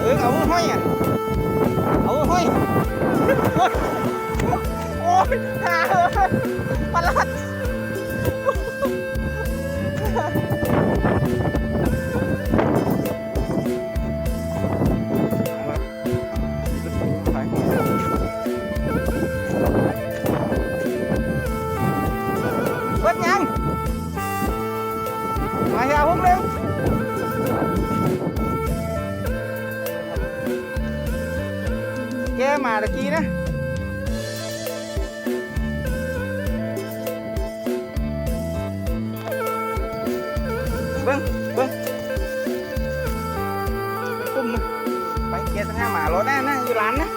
เออเอาห้อยอะเอาห้อยโอ้ยหา มายาพุ่งเร็วแกมาตะกี้นะเบิ้งเบิ้งปกุ้มไปแกสังหาหมารถแน่นะอยู่ร้านนะ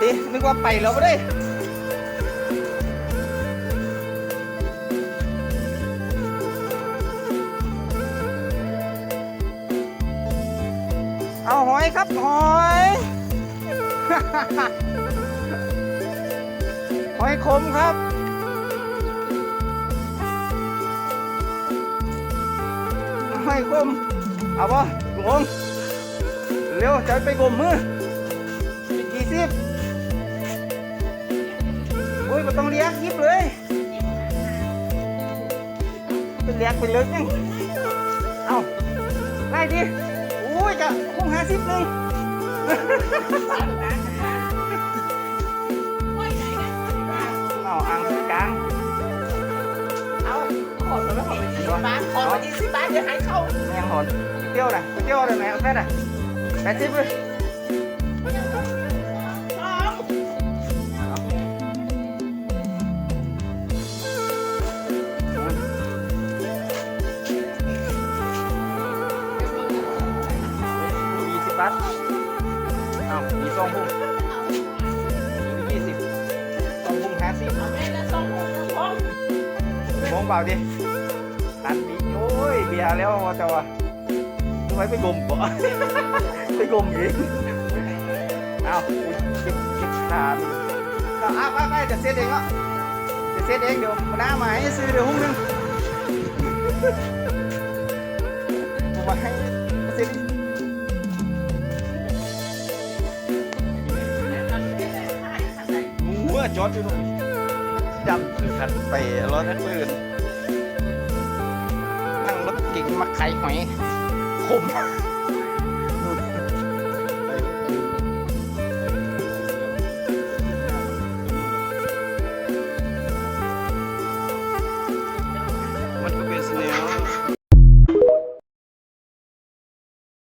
ตีนึกว่าไปแล้วไม่ได้ เอาหอยครับหอย หอยขมครับหอยขมเอาบ่ลุงงเร็วจะไปกลมมือยี่สิบอุ้ยมันต้องเลี้ยงยิบเลยเป็นเลี้ยงไปเลยยังเอาไล่ดิ อุ้ยจะคงหาสิบหนึ่งเอาอ่างกลางเอาขอแล้วขอไปยี่สิบบาทขอไปยี่สิบบาทเดี๋ยวให้เข้าแมงหอนเที่ยวนะเที่ยวเลยไหนเอาแค่น่ะแปดสิบเลย ยี่สิบบาทเอามีสองพุงมียี่สิบสองพุงห้าสิบเอาแม่ละสองหกสองมองเปล่าดิตันดีโอ้ยเบียร์แล้วว่าแต่ว่าทำไมไปกลมก่อนไปกลมอีกเอาเก็บเก็บทานเอาเอาไปไปจะเซ็ตเองอะจะเซ็ตเองเดี๋ยวมาหน้ามาให้ซื้อเดี๋ยวหุ้มหนึงมาให้ เมื่อจอดอยู่ตรงนี้ดำคือคันไปรถทันปืนนั่งรถเก่งมาขายหอยขม